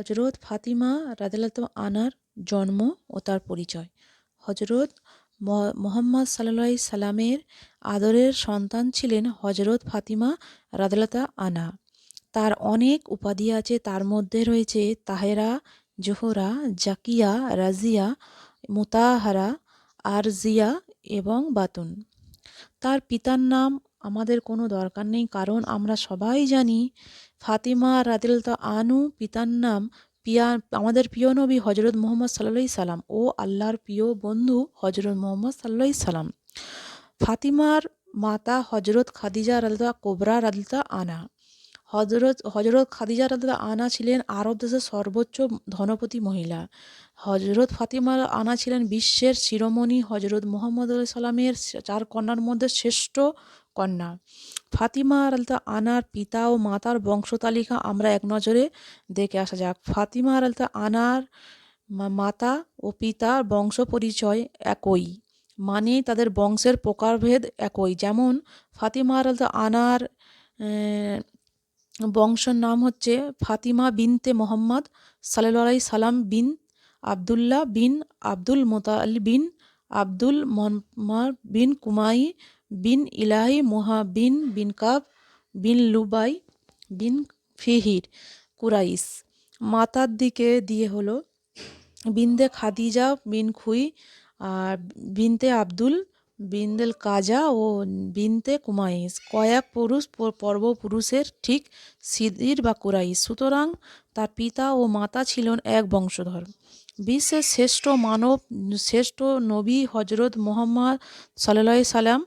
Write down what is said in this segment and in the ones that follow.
হজরত ফাতিমা তাআলা আনার জন্ম ও তার পরিচয়। হজরত মোহাম্মদ আলাইহি সাল্লামের আদরের সন্তান ছিলেন হজরত ফাতিমা রাদিয়াল্লাহু আনা তার অনেক উপাধি আছে, তার মধ্যে রয়েছে তাহেরা, জোহরা, জাকিয়া, রাজিয়া, মুতাহারা, আরজিয়া এবং বাতুন। তার পিতার নাম আমাদের কোনো দরকার নেই। কারণ আমরা সবাই জানি ফাতিমা রাদিয়াল্লাহু আনু পিতার নাম পিয়া, আমাদের প্রিয় নবী হজরত মোহাম্মদ সাল্লাল্লাহু সাল্লাম ও আল্লাহর প্রিয় বন্ধু হজরত মোহাম্মদ সাল্লাল্লাহু সাল্লাম। ফাতিমার মাতা হজরত খাদিজা রাদিয়াল্লাহু কোবরা রাদিয়াল্লাহু আনা হজরত হজরত খাদিজা রাদিয়াল্লাহু আনা ছিলেন আরব দেশের সর্বোচ্চ ধনপতি মহিলা। হজরত ফাতিমা আনা ছিলেন বিশ্বের শিরোমণি হজরত মোহাম্মদ সাল্লামের চার কন্যার মধ্যে শ্রেষ্ঠ কন্যা। ফাতিমা আলতা আনার পিতা ও মাতার বংশতালিকা আমরা এক নজরে দেখে আসা যাক। ফাতিমা আলতা আনার মাতা ও পিতার বংশ পরিচয় একই মানে তাদের বংশের প্রকারভেদ একই। যেমন ফাতিমা আলতা আনার বংশের নাম হচ্ছে ফাতিমা বিনতে মোহাম্মদ আলাইহি সালাম বিন আবদুল্লাহ বিন আব্দুল মোতাল বিন আব্দুল মহম্মদ বিন কুমাই বিন ইলাহি মোহা বিন বিন কাব, বিন লুবাই, বিন ফিহির, কুরাইশ। মাতার দিকে দিয়ে হলো, বিন্দে খাদিজা, বিন খুই, আর বিনতে আব্দুল বিন্দেল কাজা ও বিনতে কুমাইশ। কয়েক পুরুষ প- পর্বপুরুষের ঠিক সিদির বা কুরাইশ। সুতরাং তার পিতা ও মাতা ছিলেন এক বংশধর। বিশ্বের শ্রেষ্ঠ মানব, শ্রেষ্ঠ নবী হজরত মোহাম্মদ সাল্লাহ সাল্লাম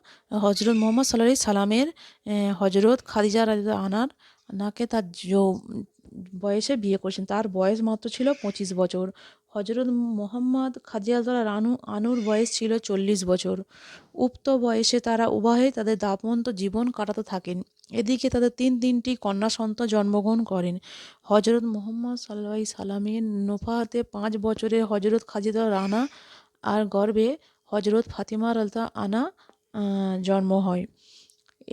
হজরত মোহাম্মদ সাল্লাহ সালামের হজরত খাদিজা রাদিয়া আনার নাকে তার বয়সে বিয়ে করেছেন। তার বয়স মাত্র ছিল পঁচিশ বছর। হজরত মোহাম্মদ খাদিজা রানু আনুর বয়স ছিল চল্লিশ বছর। উক্ত বয়সে তারা উভয়ে তাদের দাপন্ত জীবন কাটাতে থাকেন। এদিকে তাদের তিন তিনটি কন্যা সন্তান জন্মগ্রহণ করেন। হজরত মোহাম্মদ সাল্লাহ সাল্লামের নোফাতে পাঁচ বছরে হজরত খাদিজা রানা আর গর্ভে হজরত ফাতিমা রালতা আনা জন্ম হয়।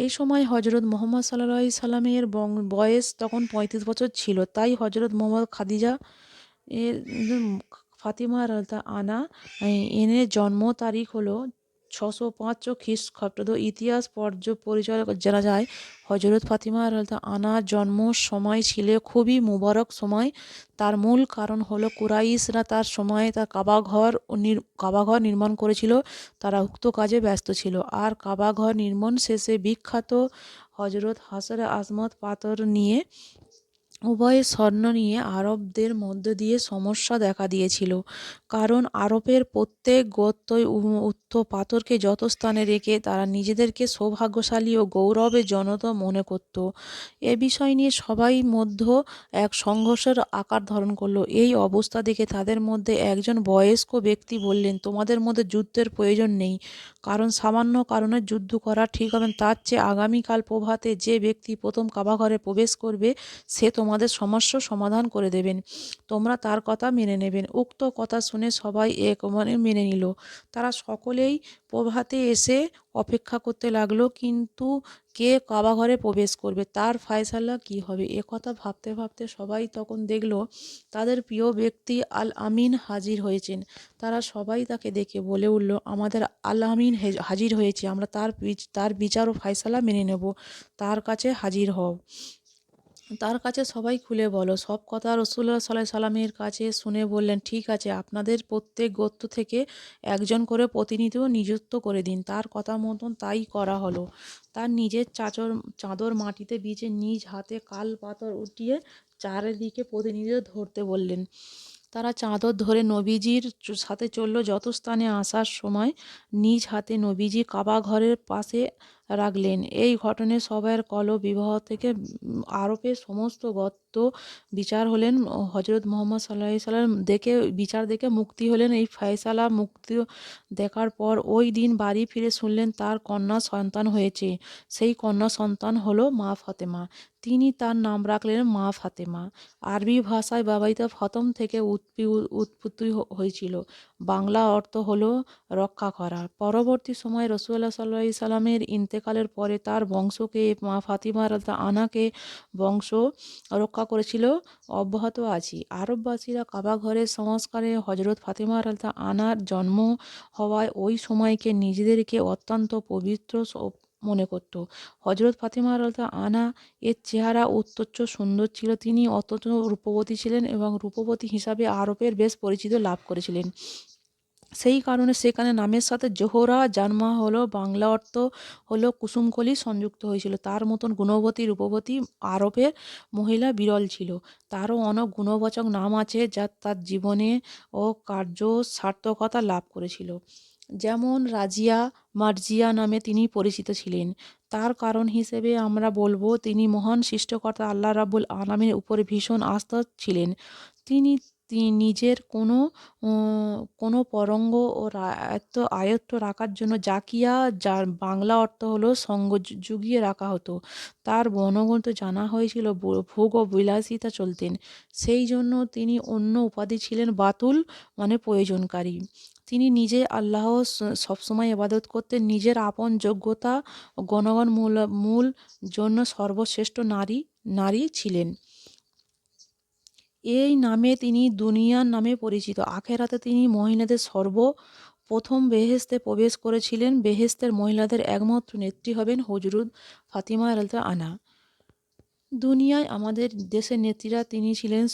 এই সময় হজরত মোহাম্মদ সাল্লাহ সাল্লামের বয়স তখন পঁয়ত্রিশ বছর ছিল। তাই হজরত মোহাম্মদ খাদিজা এর ফাতিমা রালতা আনা এনের জন্ম তারিখ হলো ছশো পাঁচ খ্রিস্টাব্দ ইতিহাস পর্য পরিচয় জানা যায় হজরত ফাতিমা রালতা আনার জন্ম সময় ছিল খুবই মুবারক সময়। তার মূল কারণ হলো কুরাইশরা তার সময়ে তার কাবাঘর কাবাঘর নির্মাণ করেছিল। তারা উক্ত কাজে ব্যস্ত ছিল। আর কাবাঘর নির্মাণ শেষে বিখ্যাত হজরত হাসরে আজমত পাথর নিয়ে উভয়ে স্বর্ণ নিয়ে আরবদের মধ্য দিয়ে সমস্যা দেখা দিয়েছিল। কারণ আরবের প্রত্যেক গোত্রই উ- উক্ত পাথরকে যত স্থানে রেখে তারা নিজেদেরকে সৌভাগ্যশালী ও গৌরবের জনত মনে করত। এ বিষয় নিয়ে সবাই মধ্য এক সংঘর্ষের আকার ধারণ করল। এই অবস্থা দেখে তাদের মধ্যে একজন বয়স্ক ব্যক্তি বললেন, তোমাদের মধ্যে যুদ্ধের প্রয়োজন নেই। কারণ সামান্য কারণে যুদ্ধ করা ঠিক হবে। তার চেয়ে আগামীকাল প্রভাতে যে ব্যক্তি প্রথম কাবাঘরে প্রবেশ করবে, সে তোমাদের সমস্যা সমাধান করে দেবেন। তোমরা তার কথা মেনে নেবেন। উক্ত কথা শুনে সবাই এক মনে মেনে নিল। তারা সকলেই প্রভাতে এসে অপেক্ষা করতে লাগল, কিন্তু কে কাবাঘরে প্রবেশ করবে? তার ফায়সালা কি হবে? এ কথা ভাবতে ভাবতে সবাই তখন দেখল, তাদের প্রিয় ব্যক্তি আল আমিন হাজির হয়েছেন। তারা সবাই তাকে দেখে বলে উঠল, আমাদের আল আমিন হেজ- হাজির হয়েছে। আমরা তার তার বিচার ও ফায়সালা মেনে নেব। তার কাছে হাজির হও। তার কাছে সবাই খুলে বলো। সব কথা রসুল্লাহ সাল্লাহ সাল্লামের কাছে শুনে বললেন, ঠিক আছে, আপনাদের প্রত্যেক গোত্র থেকে একজন করে প্রতিনিধিও নিযুক্ত করে দিন। তার কথা মতন তাই করা হলো। তার নিজের চাচর, চাদর মাটিতে বিছে নিজ হাতে কাল পাথর উঠিয়ে চারিদিকে প্রতিনিধিও ধরতে বললেন। তারা চাদর ধরে নবীজির সাথে চলল। যত স্থানে আসার সময় নিজ হাতে নবীজি কাবা ঘরের পাশে রাখলেন। এই ঘটনায় সবাইয়ের কল বিবাহ থেকে উম, আরবের সমস্ত গত্ত বিচার হলেন। হজরত মোহাম্মদ সাল্লাহ সাল্লাম দেখে বিচার দেখে মুক্তি হলেন। এই ফয়সালা মুক্তি দেখার পর ওই দিন বাড়ি ফিরে শুনলেন তার কন্যা সন্তান হয়েছে। সেই কন্যা সন্তান হলো মা ফাতেমা। তিনি তার নাম রাখলেন মা ফাতেমা। আরবি ভাষায় বাবাইতা ফতম থেকে উৎপি উৎপত্তি হয়েছিল। বাংলা অর্থ হলো রক্ষা করা। পরবর্তী সময়ে রসুল্লাহ সাল্লাহ সাল্লামের ইন্তেকাল ইন্তেকালের পরে তার বংশকে মা ফাতিমা রাদা আনাকে বংশ রক্ষা করেছিল। অব্যাহত আছি। আরববাসীরা কাবা ঘরের সংস্কারে হজরত ফাতিমা রাদা আনার জন্ম হওয়ায় ওই সময়কে নিজেদেরকে অত্যন্ত পবিত্র মনে করত। হজরত ফাতিমা রাদা আনা এর চেহারা অত্যচ্ছ সুন্দর ছিল। তিনি অত্যন্ত রূপবতী ছিলেন এবং রূপবতী হিসাবে আরবের বেশ পরিচিত লাভ করেছিলেন। সেই কারণে সেখানে নামের সাথে জোহরা, জানমা হলো বাংলা অর্থ হলো কুসুমকলি সংযুক্ত হয়েছিল। তার মতন গুণবতী, রূপবতী আরবের মহিলা বিরল ছিল। তারও অনেক গুণবাচক নাম আছে যা তার জীবনে ও কার্য সার্থকতা লাভ করেছিল। যেমন রাজিয়া, মার্জিয়া নামে তিনি পরিচিত ছিলেন। তার কারণ হিসেবে আমরা বলব তিনি মহান সৃষ্টিকর্তা আল্লাহ রাবুল আলামিনের উপরে ভীষণ আস্থা ছিলেন। তিনি নিজের কোনো কোনো পরঙ্গ ও আয়ত্ত আয়ত্ত রাখার জন্য জাকিয়া যার বাংলা অর্থ হলো সঙ্গ জুগিয়ে রাখা হতো। তার বর্ণগ্রন্থ জানা হয়েছিল ভোগ ও বিলাসিতা চলতেন। সেই জন্য তিনি অন্য উপাধি ছিলেন বাতুল মানে প্রয়োজনকারী। তিনি নিজে আল্লাহ সবসময় ইবাদত করতেন। নিজের আপন যোগ্যতা গণগণ মূল মূল জন্য সর্বশ্রেষ্ঠ নারী নারী ছিলেন। এই নামে তিনি দুনিয়ার নামে পরিচিত। আখেরাতে তিনি মহিলাদের সর্ব প্রথম বেহেস্তে প্রবেশ করেছিলেন। বেহেস্তের মহিলাদের একমাত্র নেত্রী হবেন হজরত ফাতিমা আলতা আনা দুনিয়ায় আমাদের দেশের নেত্রীরা তিনি ছিলেন